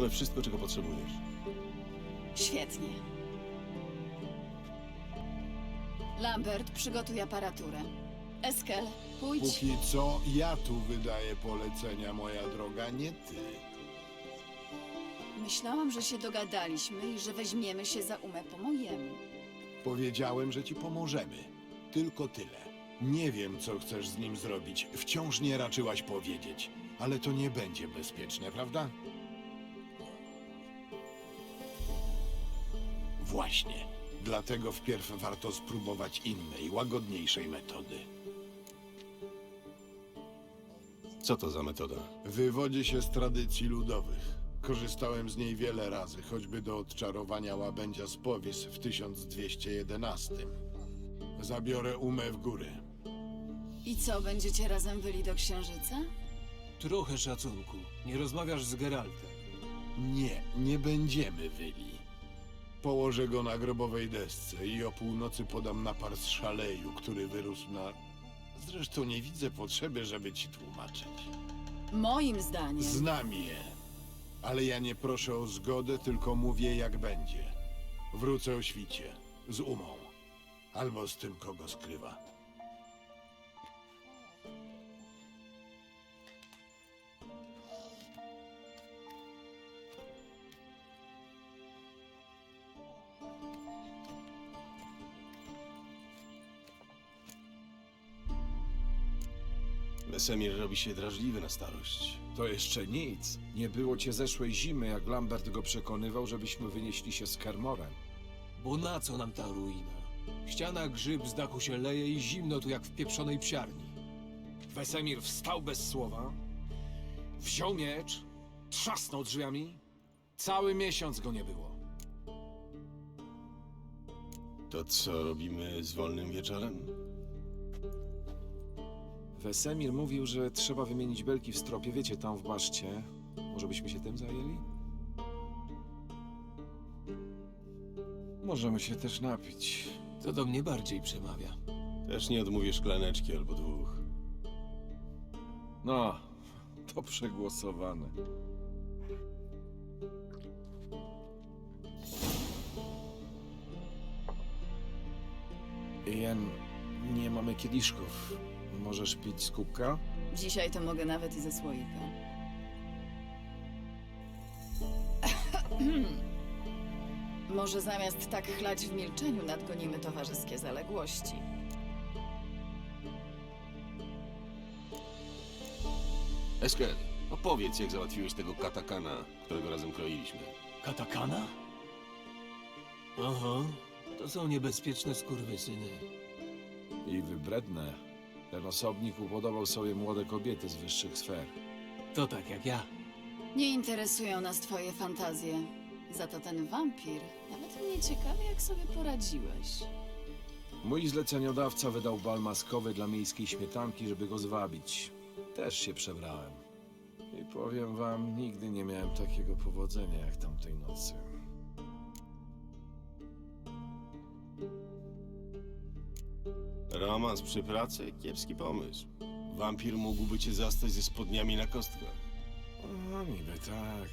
Mamy wszystko, czego potrzebujesz. Świetnie. Lambert, przygotuj aparaturę. Eskel, pójdź. Póki co ja tu wydaję polecenia, moja droga, nie ty. Myślałam, że się dogadaliśmy i że weźmiemy się za umę po mojemu. Powiedziałem, że ci pomożemy. Tylko tyle. Nie wiem, co chcesz z nim zrobić. Wciąż nie raczyłaś powiedzieć. Ale to nie będzie bezpieczne, prawda? Właśnie. Dlatego wpierw warto spróbować innej, łagodniejszej metody. Co to za metoda? Wywodzi się z tradycji ludowych. Korzystałem z niej wiele razy, choćby do odczarowania łabędzia z powis w 1211. Zabiorę umę w góry. I co, będziecie razem wyli do księżyca? Trochę szacunku. Nie rozmawiasz z Geraltem. Nie, nie będziemy wyli. Położę go na grobowej desce i o północy podam napar z szaleju, który wyrósł na... Zresztą nie widzę potrzeby, żeby ci tłumaczyć. Moim zdaniem. Znam je, ale ja nie proszę o zgodę, tylko mówię jak będzie. Wrócę o świcie, z umą, albo z tym, kogo skrywa. Wesemir robi się drażliwy na starość. To jeszcze nic. Nie było cię zeszłej zimy, jak Lambert go przekonywał, żebyśmy wynieśli się z Kermorem. Bo na co nam ta ruina? Ściana grzyb z dachu się leje i zimno tu jak w pieprzonej psiarni. Wesemir wstał bez słowa, wziął miecz, trzasnął drzwiami. Cały miesiąc go nie było. To co robimy z wolnym wieczorem? Wesemir mówił, że trzeba wymienić belki w stropie, wiecie, tam w baszcie. Może byśmy się tym zajęli? Możemy się też napić. To do mnie bardziej przemawia. Też nie odmówię szklaneczki albo dwóch. No, to przegłosowane. Jen, nie mamy kieliszków. Możesz pić z kubka? Dzisiaj to mogę nawet i ze słoika. Może zamiast tak chlać w milczeniu nadgonimy towarzyskie zaległości. Eskel, opowiedz, jak załatwiłeś tego katakana, którego razem kroiliśmy. Katakana? Aha, to są niebezpieczne skurwysyny. I wybredne. Ten osobnik upodobał sobie młode kobiety z wyższych sfer. To tak jak ja. Nie interesują nas twoje fantazje. Za to ten wampir. Nawet mnie ciekawi, jak sobie poradziłeś. Mój zleceniodawca wydał bal maskowy dla miejskiej śmietanki, żeby go zwabić. Też się przebrałem. I powiem wam, nigdy nie miałem takiego powodzenia jak tamtej nocy. Romans przy pracy? Kiepski pomysł. Wampir mógłby cię zastać ze spodniami na kostkach. No niby tak,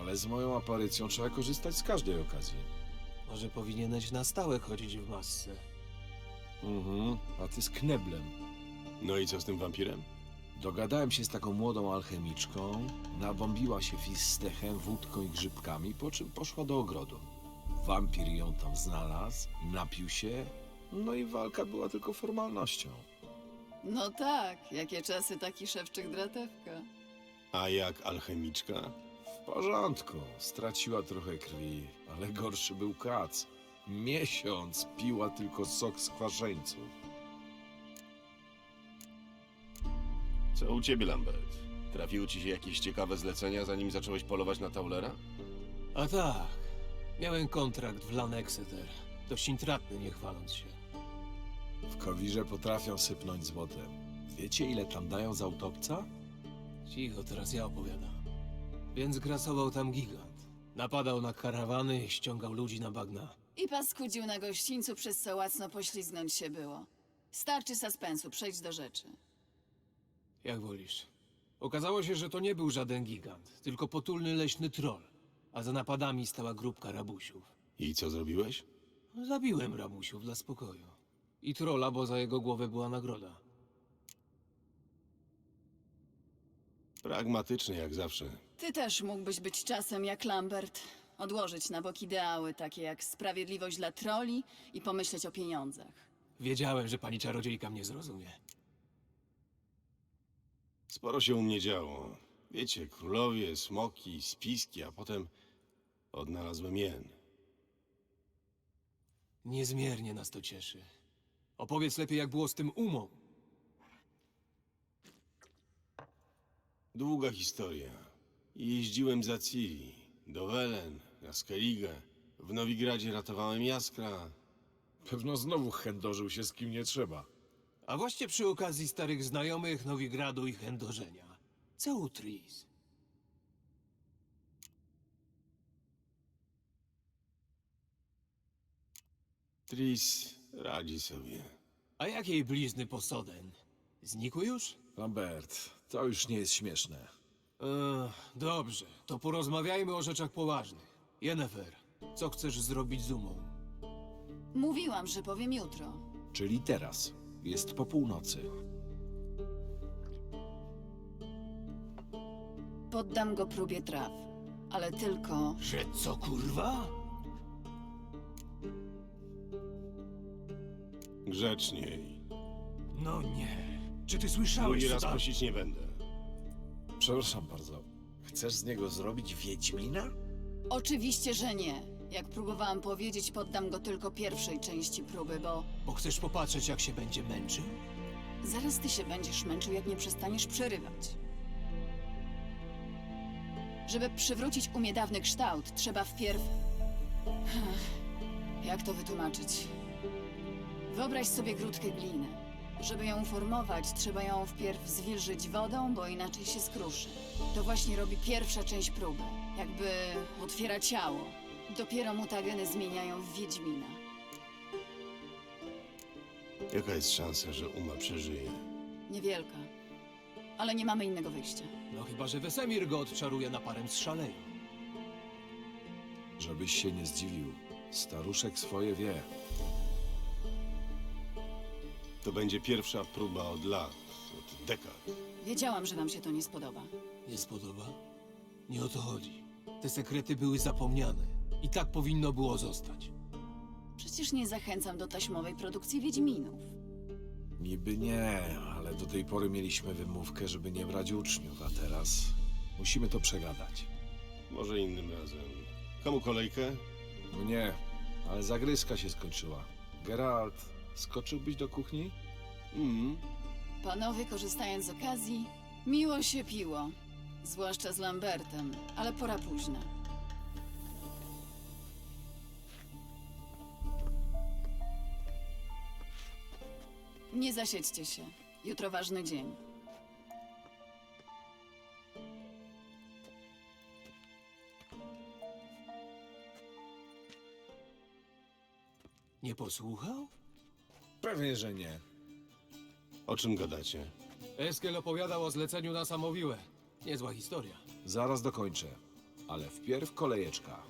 ale z moją aparycją trzeba korzystać z każdej okazji. Może powinieneś na stałe chodzić w masce. Mhm, a ty z kneblem. No i co z tym wampirem? Dogadałem się z taką młodą alchemiczką, nabombiła się fistechem, wódką i grzybkami, po czym poszła do ogrodu. Wampir ją tam znalazł, napił się, no i walka była tylko formalnością. No tak, jakie czasy taki szewczyk dratewka. A jak alchemiczka? W porządku, straciła trochę krwi, ale gorszy był kac. Miesiąc piła tylko sok z kwaszeńców. Co u ciebie, Lambert? Trafiły ci się jakieś ciekawe zlecenia, zanim zacząłeś polować na Taulera? A tak, miałem kontrakt w Lan Exeter. Dość intratny, nie chwaląc się. W Kowirze potrafią sypnąć złotem. Wiecie, ile tam dają za autopca? Cicho, teraz ja opowiadam. Więc grasował tam gigant. Napadał na karawany i ściągał ludzi na bagna. I paskudził na gościńcu, przez co łacno poślizgnąć się było. Starczy suspensu, przejdź do rzeczy. Jak wolisz. Okazało się, że to nie był żaden gigant, tylko potulny leśny troll. a za napadami stała grupka rabusiów. I co zrobiłeś? Zabiłem rabusiów dla spokoju. I trola, bo za jego głowę była nagroda. Pragmatycznie jak zawsze. Ty też mógłbyś być czasem jak Lambert. Odłożyć na bok ideały takie jak sprawiedliwość dla troli i pomyśleć o pieniądzach. Wiedziałem, że pani czarodziejka mnie zrozumie. Sporo się u mnie działo. Wiecie, królowie, smoki, spiski, a potem odnalazłem jen. Niezmiernie nas to cieszy. Opowiedz lepiej, jak było z tym umą. Długa historia. Jeździłem za Ciri, do Welen, na Skellige. W Nowigradzie ratowałem Jaskra. Pewno znowu chędożył się z kim nie trzeba. A właśnie przy okazji starych znajomych Nowigradu i chędożenia. Co u Tris? Radzi sobie. A jakiej blizny posoden? Znikł już? Lambert, to już nie jest śmieszne. Ech, dobrze, to porozmawiajmy o rzeczach poważnych. Jennefer, co chcesz zrobić z umą? Mówiłam, że powiem jutro. Czyli teraz. Jest po północy. Poddam go próbie traw. Ale tylko Że co, kurwa? Grzeczniej. No nie. Czy ty słyszałeś, Drugi co raz prosić nie będę. Przepraszam bardzo. Chcesz z niego zrobić Wiedźmina? Oczywiście, że nie. Jak próbowałam powiedzieć, poddam go tylko pierwszej części próby, bo Bo chcesz popatrzeć, jak się będzie męczył? zaraz ty się będziesz męczył, jak nie przestaniesz przerywać. Żeby przywrócić umie dawny kształt, trzeba wpierw. Jak to wytłumaczyć? Wyobraź sobie grudkę gliny. Żeby ją uformować, trzeba ją wpierw zwilżyć wodą, bo inaczej się skruszy. To właśnie robi pierwsza część próby. Jakby otwiera ciało. Dopiero mutageny zmieniają w Wiedźmina. Jaka jest szansa, że Uma przeżyje? Niewielka. Ale nie mamy innego wyjścia. No chyba, że Wesemir go odczaruje na parę z szaleju. Żebyś się nie zdziwił. Staruszek swoje wie. To będzie pierwsza próba od lat, od dekad. Wiedziałam, że wam się to nie spodoba. Nie spodoba? Nie o to chodzi. Te sekrety były zapomniane. I tak powinno było zostać. Przecież nie zachęcam do taśmowej produkcji Wiedźminów. Niby nie, ale do tej pory mieliśmy wymówkę, żeby nie brać uczniów, a teraz musimy to przegadać. Może innym razem. Komu kolejkę? Mnie, ale zagryzka się skończyła. Geralt, skoczyłbyś do kuchni? Mm. Panowie, korzystając z okazji, miło się piło. Zwłaszcza z Lambertem, ale pora późna. Nie zasiedźcie się. Jutro ważny dzień. Nie posłuchał? Pewnie, że nie. O czym gadacie? Eskel opowiadał o zleceniu na samowiłę. Niezła historia. Zaraz dokończę. Ale wpierw kolejeczka.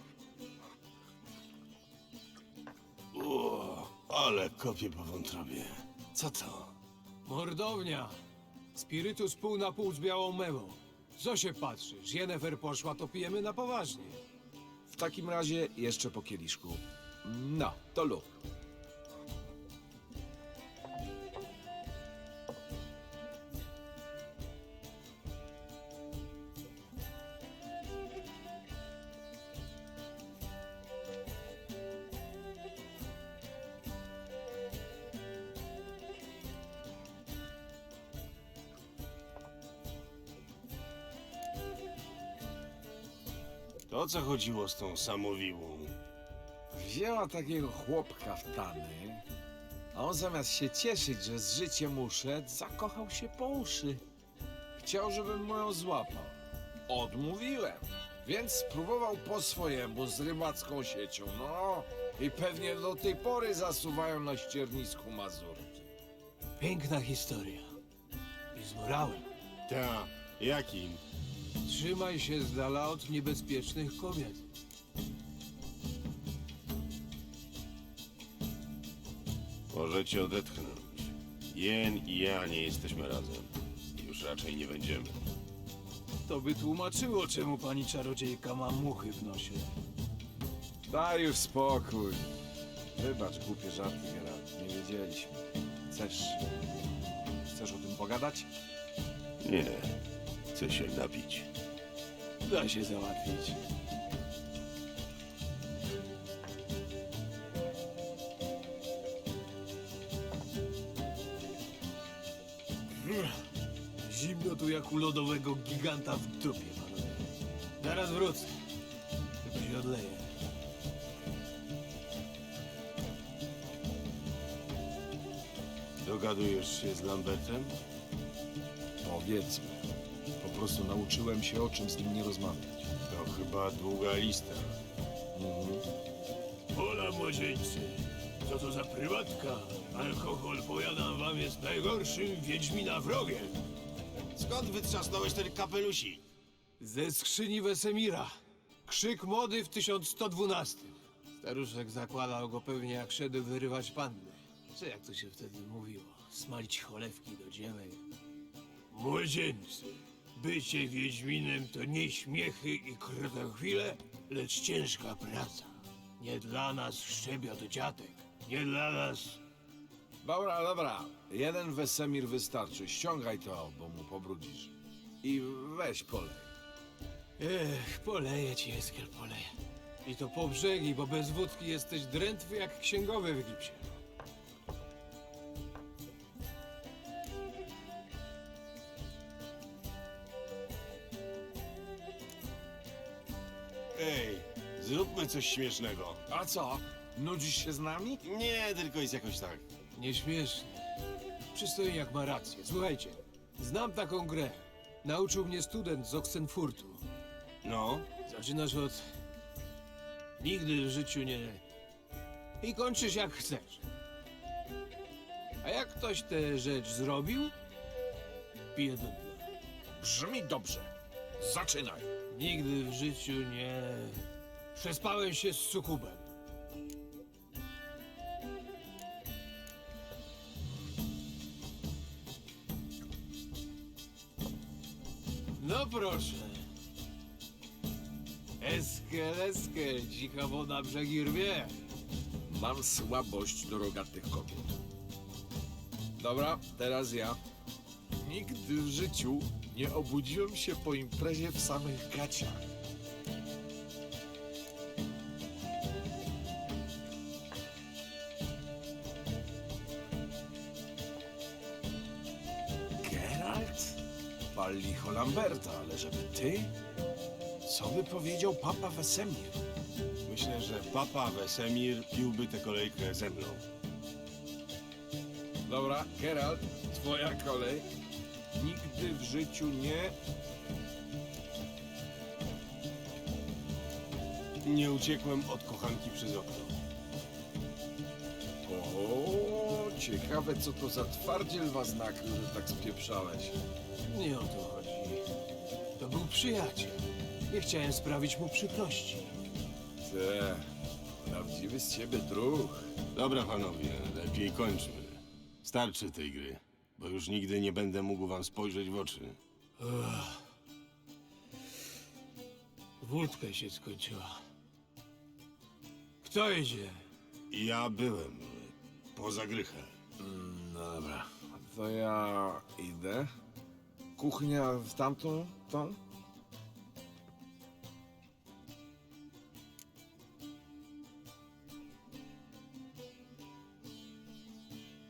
O, ale kopię po wątrobie. Co to? Mordownia! Spirytus pół na pół z białą mewą. Co się patrzysz? Jennefer poszła, to pijemy na poważnie. W takim razie jeszcze po kieliszku. No, to lub. To o co chodziło z tą samowiłą? Wzięła takiego chłopka w tany, a on zamiast się cieszyć, że z życiem uszedł, zakochał się po uszy. Chciał, żebym mu ją złapał. Odmówiłem, więc spróbował po swojemu z rybacką siecią, no. I pewnie do tej pory zasuwają na ściernisku Mazurki. Piękna historia. I z morałem. Ta, jakim? Trzymaj się z dala od niebezpiecznych kobiet. Możecie odetchnąć. Jen i ja nie jesteśmy razem. Już raczej nie będziemy. To by tłumaczyło, czemu pani czarodziejka ma muchy w nosie. Daj już spokój. Wybacz głupie żarty, Geralt. Nie wiedzieliśmy. Chcesz... Chcesz o tym pogadać? Nie. Chcę się napić. Da się załatwić. Zimno tu jak u lodowego giganta w dupie, panowie. Zaraz wrócę. Tylko się odleję. Dogadujesz się z Lambertem? Powiedzmy. Po prostu nauczyłem się o czym z nim nie rozmawiać. To chyba długa lista. Pola młodzieńcy, co to za prywatka? Alkohol, powiadam wam, jest najgorszym wiedźmina wrogiem. Skąd wytrzasnąłeś ten kapelusik? Ze skrzyni Wesemira. Krzyk mody w 1112. Staruszek zakładał go pewnie jak szedł wyrywać panny. Czy jak to się wtedy mówiło? Smalić cholewki do dziemek. Młodzieńcy, bycie wiedźminem to nie śmiechy i krotochwile, lecz ciężka praca. Nie dla nas szczebiot dziadek, nie dla nas... Dobra, dobra. Jeden Wesemir wystarczy. Ściągaj to, bo mu pobrudzisz. I weź polej. Ech, poleję ci, Eskiel, poleję. I to po brzegi, bo bez wódki jesteś drętwy jak księgowy w gipsie. Zróbmy coś śmiesznego. A co? Nudzisz się z nami? Nie, tylko jest jakoś tak. Nieśmiesznie. Przystojniak ma rację. Słuchajcie, znam taką grę. Nauczył mnie student z Oxenfurtu. No, Zaczynasz od... Nigdy w życiu nie... I kończysz jak chcesz. A jak ktoś tę rzecz zrobił, pije do dna. Brzmi dobrze. Zaczynaj. Nigdy w życiu nie... Przespałem się z sukubem. No proszę. Eskel, eskel, dzika woda brzegi rwie. Mam słabość do rogatych kobiet. Dobra, teraz ja. Nigdy w życiu nie obudziłem się po imprezie w samych gaciach. Pal licho Lamberta, ale żeby ty? Co by powiedział papa Wesemir? myślę, że papa Wesemir piłby tę kolejkę ze mną. Dobra, Geralt, twoja kolej. Nigdy w życiu nie... Nie uciekłem od kochanki przez okno. O, ciekawe co to za twardziel was nakrył, że tak spieprzałeś. Nie o to chodzi. To był przyjaciel. Nie chciałem sprawić mu przykrości. Te, prawdziwy z ciebie druh. Dobra, panowie, lepiej kończmy. Starczy tej gry, bo już nigdy nie będę mógł wam spojrzeć w oczy. Wódka się skończyła. Kto idzie? Ja byłem poza grychę. No dobra, to ja idę. Kuchnia w tamtą, tą?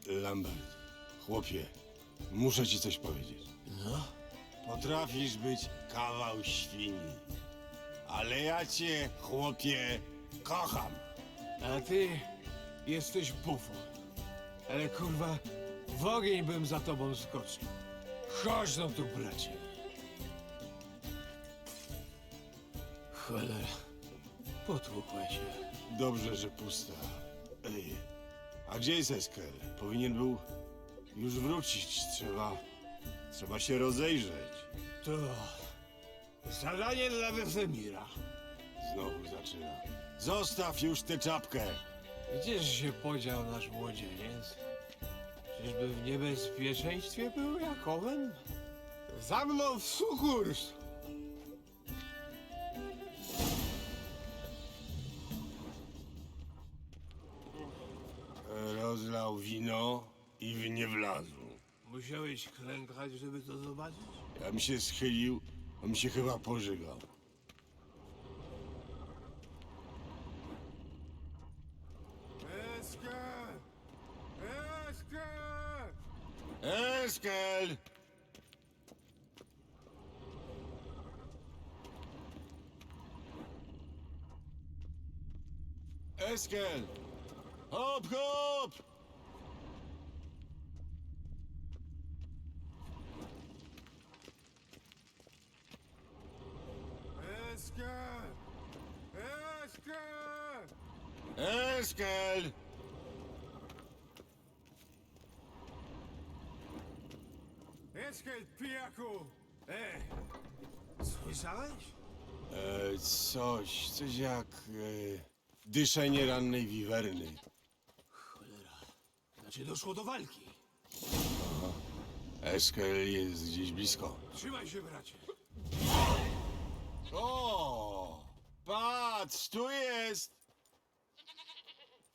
Lambert, chłopie, muszę ci coś powiedzieć. No? Potrafisz być kawał świni, ale ja cię, chłopie, kocham. A ty jesteś bufon. Ale kurwa, w ogień bym za tobą skoczył. Chodź no tu, bracie. Cholera, potłukła się. Dobrze, że pusta. Ej, a gdzie jest Eskel? Powinien był już wrócić. Trzeba, trzeba się rozejrzeć. To Zadanie dla Wesemira. Znowu zaczyna. Zostaw już tę czapkę! Gdzież się podział nasz młodzieniec? Czyżby w niebezpieczeństwie był Jakowem? Za mną w sukurs! Rozlał wino i w nie wlazł. Musiałeś klękać, żeby to zobaczyć? Ja mi się schylił, on mi się chyba pożygał. Eskel! Eskel! Eskel! Eskel! Hop, hop! Eskel! Eskel! Eskel! Eskel, pijaku! Ej! Słyszałeś? E, coś, coś jak e, dyszenie rannej wiwerny. Cholera. Znaczy doszło do walki. Eskel jest gdzieś blisko. Trzymaj się, bracie. O! Patrz, tu jest!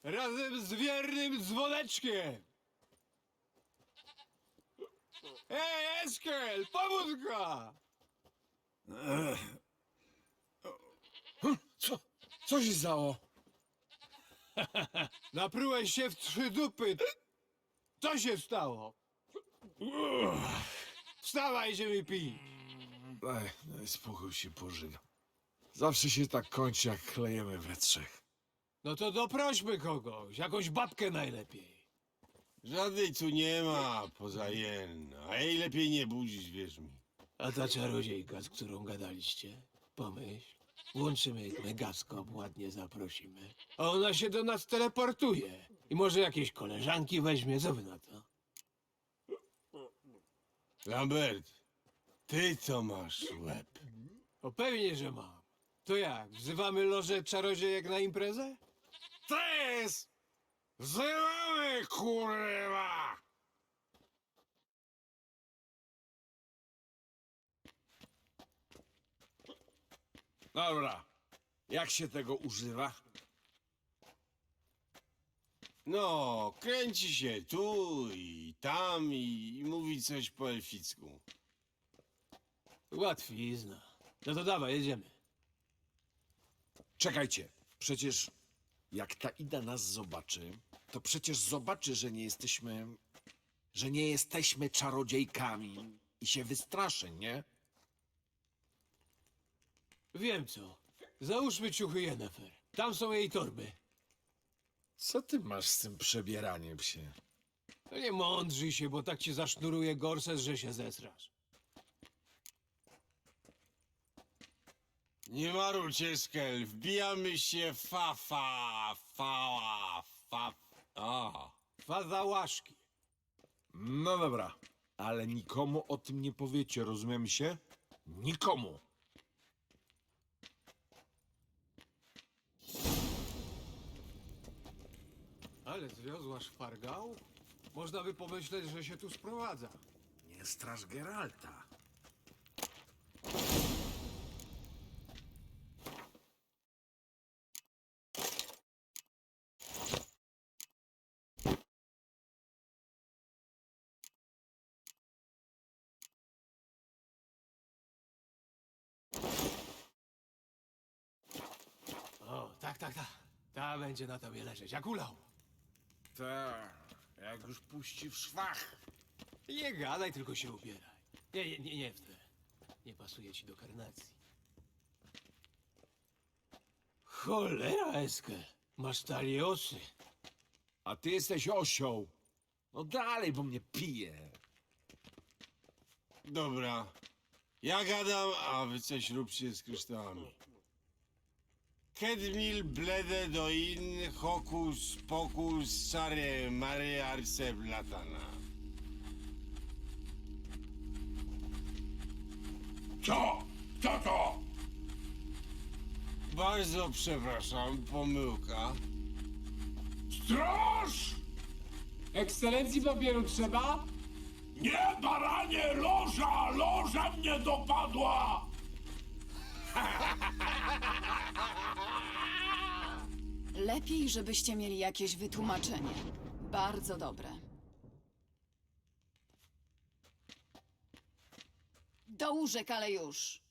Razem z wiernym dzwoneczkiem! Ej, Eskel, pomódka! Co? Co się stało? Naprułeś się w trzy dupy. Co się stało? Wstawaj, idziemy pić. Daj, daj spokój się pożyga. Zawsze się tak kończy, jak klejemy we trzech. No to doprośmy kogoś, jakąś babkę najlepiej. Żadnej tu nie ma poza jen. A jej lepiej nie budzić, wierz mi. A ta czarodziejka, z którą gadaliście? Pomyśl. Włączymy megaskop, ładnie zaprosimy. A ona się do nas teleportuje. I może jakieś koleżanki weźmie, co wy na to? Lambert, ty to masz łeb. O pewnie, że mam. To jak, wzywamy loże czarodziejek na imprezę? To jest! Wzywamy, kurwa! Dobra. Jak się tego używa? No, kręci się tu i tam i, i mówi coś po elficku. Łatwizna. No to dawaj, jedziemy. Czekajcie, przecież jak ta Ida nas zobaczy, to przecież zobaczy, że nie jesteśmy. że nie jesteśmy czarodziejkami i się wystraszy, nie? Wiem co. Załóżmy ciuchy Yennefer. Tam są jej torby. Co ty masz z tym przebieraniem się? No nie mądrzyj się, bo tak ci zasznuruje gorset, że się zesrasz. Nie marudź, Eskel, wbijamy się fa, fa, fa, fa, a. Faza łaszki. No dobra, ale nikomu o tym nie powiecie, rozumiemy się? Nikomu! Ale zwiozła szpargał? Można by pomyśleć, że się tu sprowadza. Nie straż Geralta. O, tak, tak, tak. Ta będzie na tobie leżeć, jak ulał. Tak, jak już puści w szwach. Nie gadaj, tylko się ubieraj. Nie, nie, nie, nie w te. Nie pasuje ci do karnacji. Cholera, Eskel. Masz taliosy. A ty jesteś osioł. No dalej, bo mnie pije. Dobra, ja gadam, a wy coś róbcie z kryształami. Kedmil blede do in hokus pokus sare mare arce blatana. Co? Kto to? Bardzo przepraszam, pomyłka. Straż! Ekscelencji papieru trzeba? Nie, baranie, loża! Loża mnie dopadła! Lepiej, żebyście mieli jakieś wytłumaczenie. Bardzo dobre. Do łóżek, ale już.